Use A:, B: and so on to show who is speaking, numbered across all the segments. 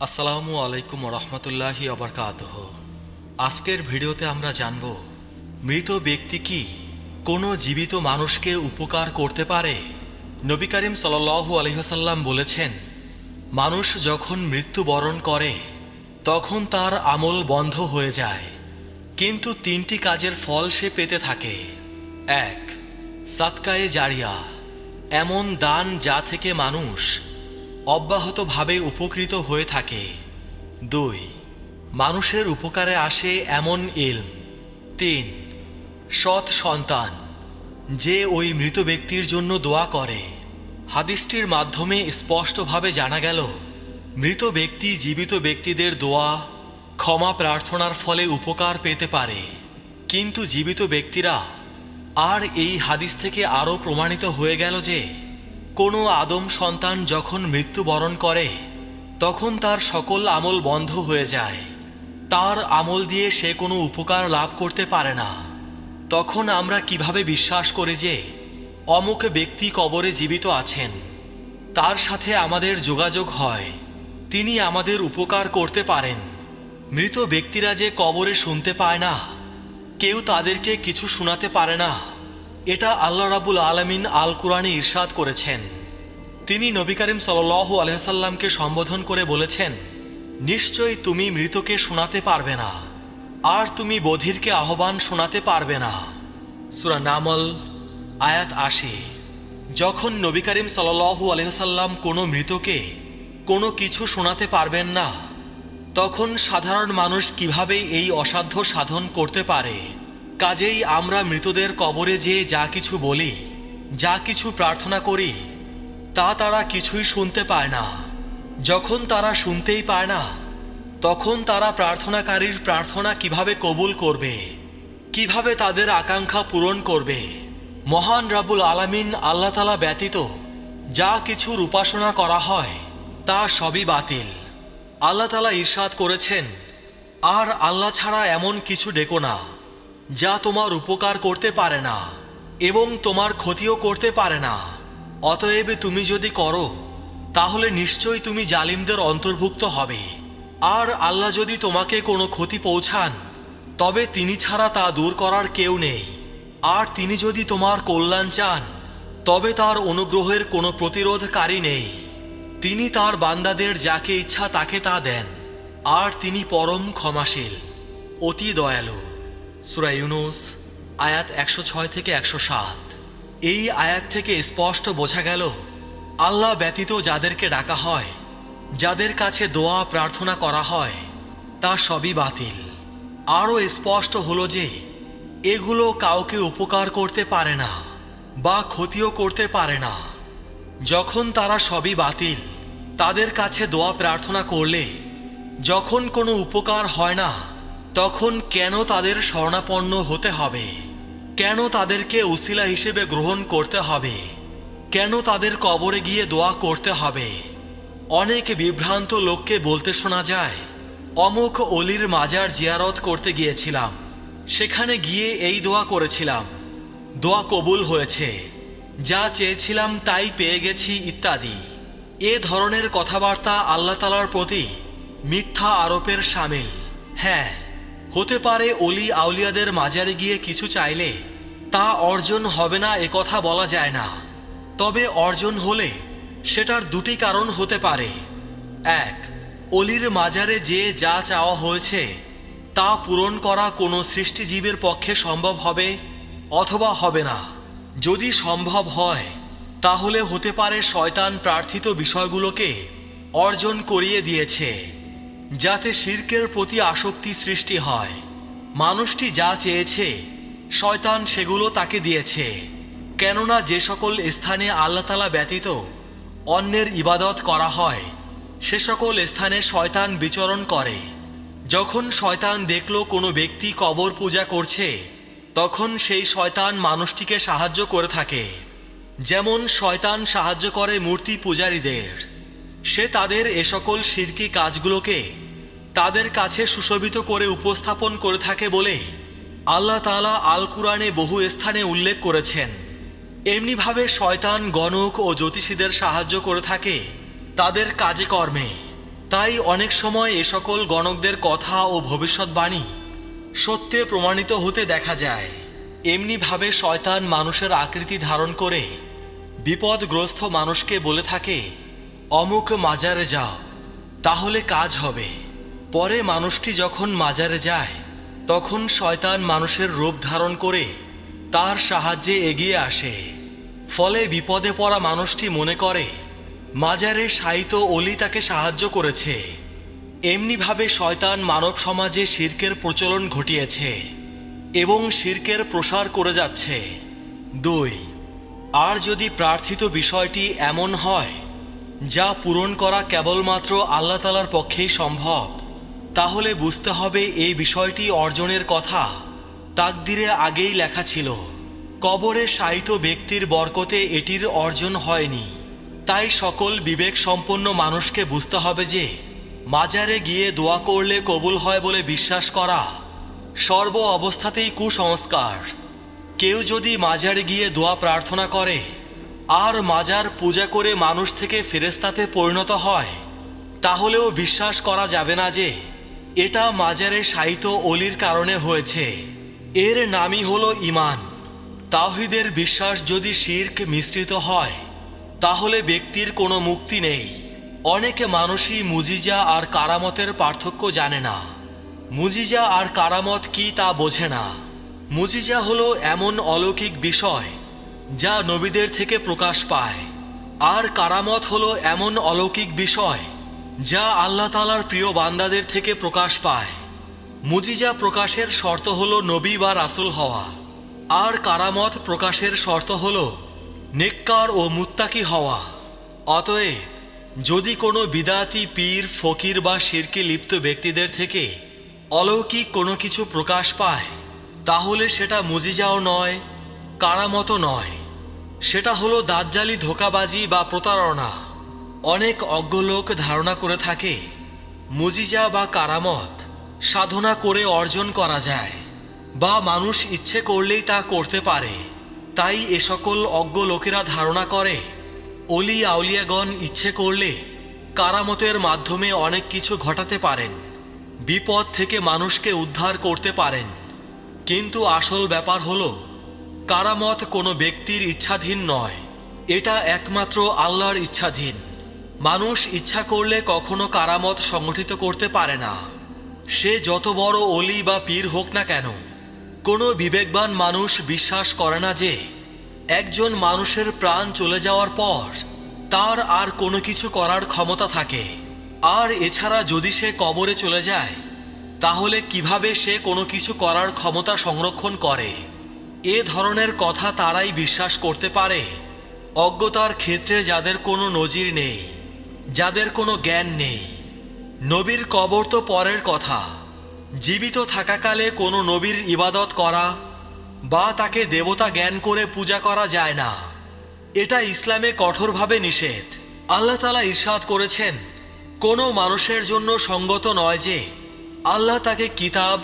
A: আসসালামু আলাইকুম রহমতুল্লাহি আবরকাতহ আজকের ভিডিওতে আমরা জানব, মৃত ব্যক্তি কি? কোনো জীবিত মানুষকে উপকার করতে পারে? নবী করিম সাল্লাল্লাহু আলহিহাসাল্লাম বলেছেন, মানুষ যখন মৃত্যুবরণ করে, তখন তার আমল বন্ধ হয়ে যায়। কিন্তু তিনটি কাজের ফল সে পেতে থাকে। এক সাতকায়ে জারিয়া। এমন দান যা থেকে মানুষ অব্যাহতভাবে উপকৃত হয়ে থাকে। দুই, মানুষের উপকারে আসে এমন ইলম। তিন, সৎ সন্তান, যে ওই মৃত ব্যক্তির জন্য দোয়া করে। হাদিসটির মাধ্যমে স্পষ্টভাবে জানা গেল, মৃত ব্যক্তি জীবিত ব্যক্তিদের দোয়া, ক্ষমা প্রার্থনার ফলে উপকার পেতে পারে। কিন্তু জীবিত ব্যক্তিরা, আর এই হাদিস থেকে আরও প্রমাণিত হয়ে গেল যে কোনো আদম সন্তান যখন মৃত্যুবরণ করে, তখন তার সকল আমল বন্ধ হয়ে যায়। তার আমল দিয়ে সে কোনো উপকার লাভ করতে পারে না। তখন আমরা কীভাবে বিশ্বাস করি যে, অমুক ব্যক্তি কবরে জীবিত আছেন, তার সাথে আমাদের যোগাযোগ হয়, তিনি আমাদের উপকার করতে পারেন। মৃত ব্যক্তিরা যে কবরে শুনতে পায় না, কেউ তাদেরকে কিছু শোনাতে পারে না। এটা আল্লাহ রাবুল আলমিন আল কুরআনে ইরশাদ করেছেন। তিনি নবী করিম সাল্লাহ আলহাসাল্লামকে সম্বোধন করে বলেছেন, নিশ্চয়ই তুমি মৃতকে শোনাতে পারবে না, আর তুমি বধিরকে আহ্বান শোনাতে পারবে না। সুরা নামল, আয়াত আশি। যখন নবী করিম সাল্লাহু আলহাসাল্লাম কোনো মৃতকে কোনো কিছু শোনাতে পারবেন না, তখন সাধারণ মানুষ কীভাবে এই অসাধ্য সাধন করতে পারে? কাজেই আমরা মৃতদের কবরে যেয়ে যা কিছু বলি, যা কিছু প্রার্থনা করি, তা তারা কিছুই শুনতে পায় না। যখন তারা শুনতেই পায় না, তখন তারা প্রার্থনাকারীর প্রার্থনা কীভাবে কবুল করবে, কীভাবে তাদের আকাঙ্ক্ষা পূরণ করবে। মহান রাবুল আলামিন আল্লাহ তালা ব্যতীত যা কিছুর উপাসনা করা হয়, তা সবই বাতিল। আল্লাহ তালা ঈর্ষাদ করেছেন, আর আল্লাহ ছাড়া এমন কিছু ডেকো না। যা তোমার উপকার করতে পারে না, এবং তোমার ক্ষতিও করতে পারে না। অতএব তুমি যদি করো, তাহলে নিশ্চয়ই তুমি জালিমদের অন্তর্ভুক্ত হবে। আর আল্লাহ যদি তোমাকে কোনো ক্ষতি পৌঁছান, তবে তিনি ছাড়া তা দূর করার কেউ নেই। আর তিনি যদি তোমার কল্যাণ চান, তবে তার অনুগ্রহের কোনো প্রতিরোধকারী নেই। তিনি তার বান্দাদের যাকে ইচ্ছা তাকে তা দেন, আর তিনি পরম ক্ষমাশীল, অতি দয়ালু। সুরা ইউনুস, আয়াত একশো ছয় থেকে একশো সাত। এই আয়াত থেকে স্পষ্ট বোঝা গেল, আল্লাহ ব্যতীত যাদেরকে ডাকা হয়, যাদের কাছে দোয়া প্রার্থনা করা হয়, তা সবই বাতিল। আরও স্পষ্ট হলো যে, এগুলো কাউকে উপকার করতে পারে না বা ক্ষতিও করতে পারে না। যখন তারা সবই বাতিল, তাদের কাছে দোয়া প্রার্থনা করলে, যখন কোনো উপকার হয় না তখন কেন তাদের শরণাপন্ন হতে হবে? কেন তাদেরকে উসিলা হিসেবে গ্রহণ করতে হবে? কেন তাদের কবরে গিয়ে দোয়া করতে হবে? অনেক বিভ্রান্ত লোককে বলতে শোনা যায়, অমুক অলির মাজার জিয়ারত করতে গিয়েছিলাম। সেখানে গিয়ে এই দোয়া করেছিলাম। দোয়া কবুল হয়েছে। যা চেয়েছিলাম তাই পেয়ে গেছি ইত্যাদি। এ ধরনের কথাবার্তা আল্লাহ তালার প্রতি মিথ্যা আরোপের সামিল। হ্যাঁ হতে পারে অলি আউলিয়াদের মাজারে গিয়ে কিছু চাইলে তা অর্জন হবে না, এ কথা বলা যায় না। তবে অর্জন হলে সেটার দুটি কারণ হতে পারে। এক, অলির মাজারে যে যা চাওয়া হয়েছে তা পূরণ করা কোনো সৃষ্টিজীবের পক্ষে সম্ভব হবে অথবা হবে না। যদি সম্ভব হয়, তাহলে হতে পারে শয়তান প্রার্থিত বিষয়গুলোকে অর্জন করিয়ে দিয়েছে। যাতে শির্কের প্রতি আসক্তি সৃষ্টি হয়। মানুষটি যা চেয়েছে, শয়তান সেগুলো তাকে দিয়েছে। কেননা যে সকল স্থানে আল্লাতালা ব্যতীত অন্যের ইবাদত করা হয়, সে সকল স্থানে শয়তান বিচরণ করে। যখন শয়তান দেখল কোনো ব্যক্তি কবর পূজা করছে, তখন সেই শয়তান মানুষটিকে সাহায্য করে থাকে। যেমন শয়তান সাহায্য করে মূর্তি পূজারীদের। সে তাদের এ সকল শিরকি কাজগুলোকে তাদের কাছে সুশোভিত করে উপস্থাপন করে থাকে বলে আল্লাহ তালা আল কুরআনে বহু স্থানে উল্লেখ করেছেন। এমনিভাবে শয়তান, গণক ও জ্যোতিষীদের সাহায্য করে থাকে তাদের কাজে কর্মে। তাই অনেক সময় এ সকল গণকদের কথা ও ভবিষ্যৎবাণী সত্যে প্রমাণিত হতে দেখা যায়। এমনিভাবে শয়তান মানুষের আকৃতি ধারণ করে বিপদগ্রস্ত মানুষকে বলে থাকে অমুক মাজারে যাও, তাহলে কাজ হবে। পরে মানুষটি যখন মাজারে যায়, তখন শয়তান মানুষের রূপ ধারণ করে তার সাহায্যে এগিয়ে আসে। ফলে বিপদে পড়া মানুষটি মনে করে, মাজারে সাইত অলি তাকে সাহায্য করেছে। এমনিভাবে শয়তান মানব সমাজে শির্কের প্রচলন ঘটিয়েছে এবং শির্কের প্রসার করে যাচ্ছে। দুই, আর যদি প্রার্থিত বিষয়টি এমন হয় যা পূরণ করা কেবলমাত্র আল্লাহ তালার পক্ষেই সম্ভব। তাহলে বুঝতে হবে এই বিষয়টি অর্জনের কথা। তাকদিরে আগেই লেখা ছিল, কবরে শায়িত ব্যক্তির বরকতে এটির অর্জন হয়নি। তাই সকল বিবেক সম্পন্ন মানুষকে বুঝতে হবে যে, মাজারে গিয়ে দোয়া করলে কবুল হয় বলে বিশ্বাস করা সর্ব অবস্থাতেই কুসংস্কার। কেউ যদি মাজারে গিয়ে দোয়া প্রার্থনা করে আর মাজার পূজা করে মানুষ থেকে ফেরেস্তাতে পরিণত হয়। তাহলেও বিশ্বাস করা যাবে না যে, এটা মাজারে সাহিত্য অলির কারণে হয়েছে। এর নামই হলো ইমান তাহিদের বিশ্বাস যদি শির্ক মিশ্রিত হয়, তাহলে ব্যক্তির কোনো মুক্তি নেই। অনেকে মানুষই মুজিজা আর কারামতের পার্থক্য জানে না। মুজিজা আর কারামত কি তা বোঝে না। মুজিজা হলো এমন অলৌকিক বিষয় যা নবীদের থেকে প্রকাশ পায়। আর কারামত হলো এমন অলৌকিক বিষয় যা আল্লাহ তালার প্রিয় বান্দাদের থেকে প্রকাশ পায়। মুজিজা প্রকাশের শর্ত হল নবী বা রাসুল হওয়া। আর কারামত প্রকাশের শর্ত হল নেককার ও মুত্তাকি হওয়া। অতএব, যদি কোনো বিদাতি, পীর, ফকির বা শিরকে লিপ্ত ব্যক্তিদের থেকে অলৌকিক কোনো কিছু প্রকাশ পায়, তাহলে সেটা মুজিজাও নয় কারামতো নয়। সেটা হলো দাজ্জালি ধোকাবাজি বা প্রতারণা। অনেক অজ্ঞ লোক ধারণা করে থাকে, মুজিজা বা কারামত সাধনা করে অর্জন করা যায়, বা মানুষ ইচ্ছে করলেই তা করতে পারে। তাই এ সকল অজ্ঞ লোকেরা ধারণা করে, অলি আউলিয়াগণ ইচ্ছে করলে কারামতের মাধ্যমে অনেক কিছু ঘটাতে পারেন, বিপদ থেকে মানুষকে উদ্ধার করতে পারেন। কিন্তু আসল ব্যাপার হলো কারামত কোনো ব্যক্তির ইচ্ছাধীন নয়। এটা একমাত্র আল্লাহর ইচ্ছাধীন। মানুষ ইচ্ছা করলে কখনো কারামত সংগঠিত করতে পারে না। সে যত বড় অলি বা পীর হোক না কেন, কোনো বিবেকবান মানুষ বিশ্বাস করে না যে, একজন মানুষের প্রাণ চলে যাওয়ার পর তার আর কোনো কিছু করার ক্ষমতা থাকে। আর এছাড়া যদি সে কবরে চলে যায়, তাহলে কীভাবে সে কোনো কিছু করার ক্ষমতা সংরক্ষণ করে? এ ধরনের কথা তারাই বিশ্বাস করতে পারে। অজ্ঞতার ক্ষেত্রে যাদের কোনো নজির নেই, যাদের কোনো জ্ঞান নেই। নবীর কবর তো পরের কথা। জীবিত থাকাকালে কোনো নবীর ইবাদত করা বা তাকে দেবতা জ্ঞান করে পূজা করা যায় না। এটা ইসলামে কঠোরভাবে নিষেধ। আল্লাহ তালা ইরশাদ করেছেন, কোনো মানুষের জন্য সঙ্গত নয় যে আল্লাহ তাকে কিতাব,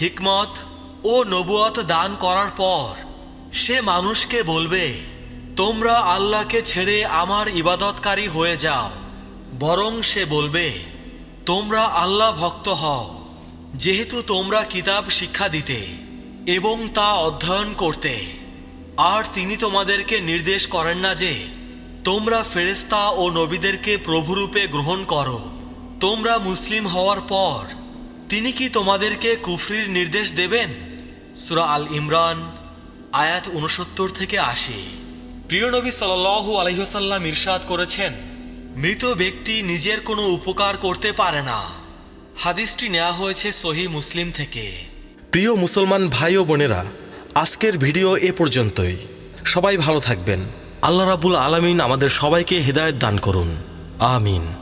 A: হিকমত ও নবুয়ত দান করার পর সে মানুষকে বলবে, তোমরা আল্লাহকে ছেড়ে আমার ইবাদতকারী হয়ে যাও। বরং সে বলবে, তোমরা আল্লাহ ভক্ত হও, যেহেতু তোমরা কিতাব শিক্ষা দিতে এবং তা অধ্যয়ন করতে। আর তিনি তোমাদেরকে নির্দেশ করেন না যে, তোমরা ফেরেস্তা ও নবীদেরকে প্রভুরূপে গ্রহণ করো। তোমরা মুসলিম হওয়ার পর তিনি কি তোমাদেরকে কুফরির নির্দেশ দেবেন? সুরা আল ইমরান, আয়াত উনসত্তর থেকে আশি। প্রিয় নবী সাল্লাল্লাহু আলহিহসাল্লাম ইরশাদ করেছেন, মৃত ব্যক্তি নিজের কোনো উপকার করতে পারে না। হাদিসটি নেওয়া হয়েছে সহি মুসলিম থেকে। প্রিয় মুসলমান ভাই ও বোনেরা, আজকের ভিডিও এ পর্যন্তই। সবাই ভালো থাকবেন। আল্লাহ রাবুল আলমিন আমাদের সবাইকে হৃদায়ত দান করুন। আমিন।